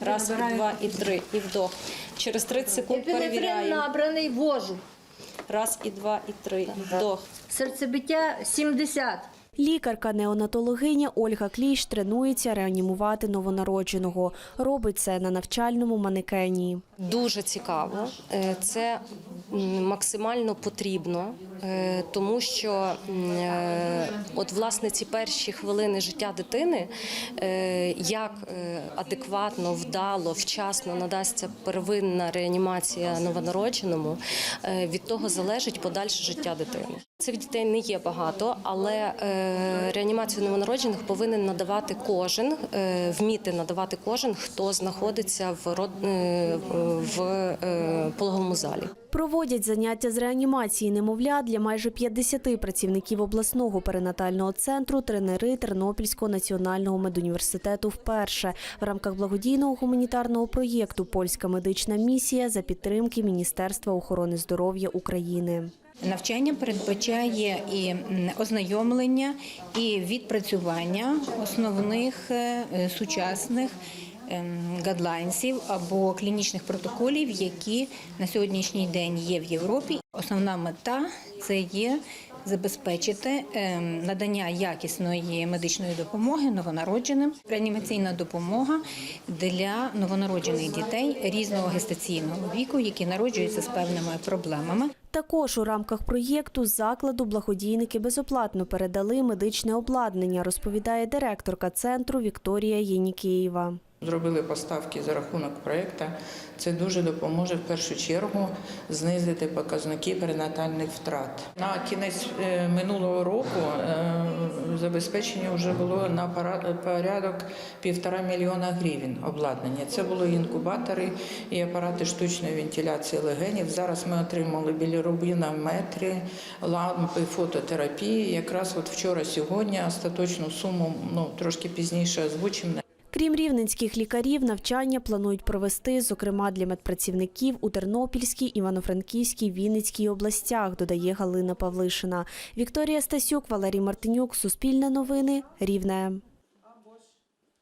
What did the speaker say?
Раз, два, і три, і вдох. Через 30 секунд Епінефрин перевіряємо. набраний, ввожу. Раз, і два, і три, і вдох. Серцебиття 70. Лікарка-неонатологиня Ольга Кліщ тренується реанімувати новонародженого. Робить це на навчальному манекені. Дуже цікаво. Е, Це максимально потрібно, тому що е, от власне ці перші хвилини життя дитини, е, як е, адекватно, вдало, вчасно надасться первинна реанімація новонародженому, е, від того залежить подальше життя дитини. Цих дітей не є багато, але е, реанімацію новонароджених повинен надавати кожен, е, вміти надавати кожен, хто знаходиться в род- е, в е, пологовому залі. Проводять заняття з реанімації немовля для майже 50 працівників обласного перинатального центру тренери Тернопільського національного медуніверситету вперше в рамках благодійного гуманітарного проєкту Польська медична місія за підтримки Міністерства охорони здоров'я України. Навчання передбачає і ознайомлення, і відпрацювання основних е, сучасних гадлайнсів або клінічних протоколів, які на сьогоднішній день є в Європі. Основна мета це є забезпечити ем, надання якісної медичної допомоги новонародженим, реанімаційна допомога для новонароджених дітей різного гестаційного віку, які народжуються з певними проблемами. Також у рамках проєкту закладу благодійники безоплатно передали медичне обладнання, розповідає директорка центру Вікторія Єнікієва. Зробили поставки за рахунок проєкту. Це дуже допоможе в першу чергу знизити показники перинатальних втрат. На кінець е, минулого року е, забезпечення вже було на порядок півтора мільйона гривень обладнання. Це були інкубатори і апарати штучної вентиляції легенів. Зараз ми отримали білірубінометри, лампи фототерапії. Якраз от вчора, сьогодні остаточну суму ну трошки пізніше озвучимо. Крім рівненських лікарів, навчання планують провести, зокрема для медпрацівників у Тернопільській, Івано-Франківській, Вінницькій областях, додає Галина Павлишина. Вікторія Стасюк, Валерій Мартинюк, Суспільне новини, Рівне.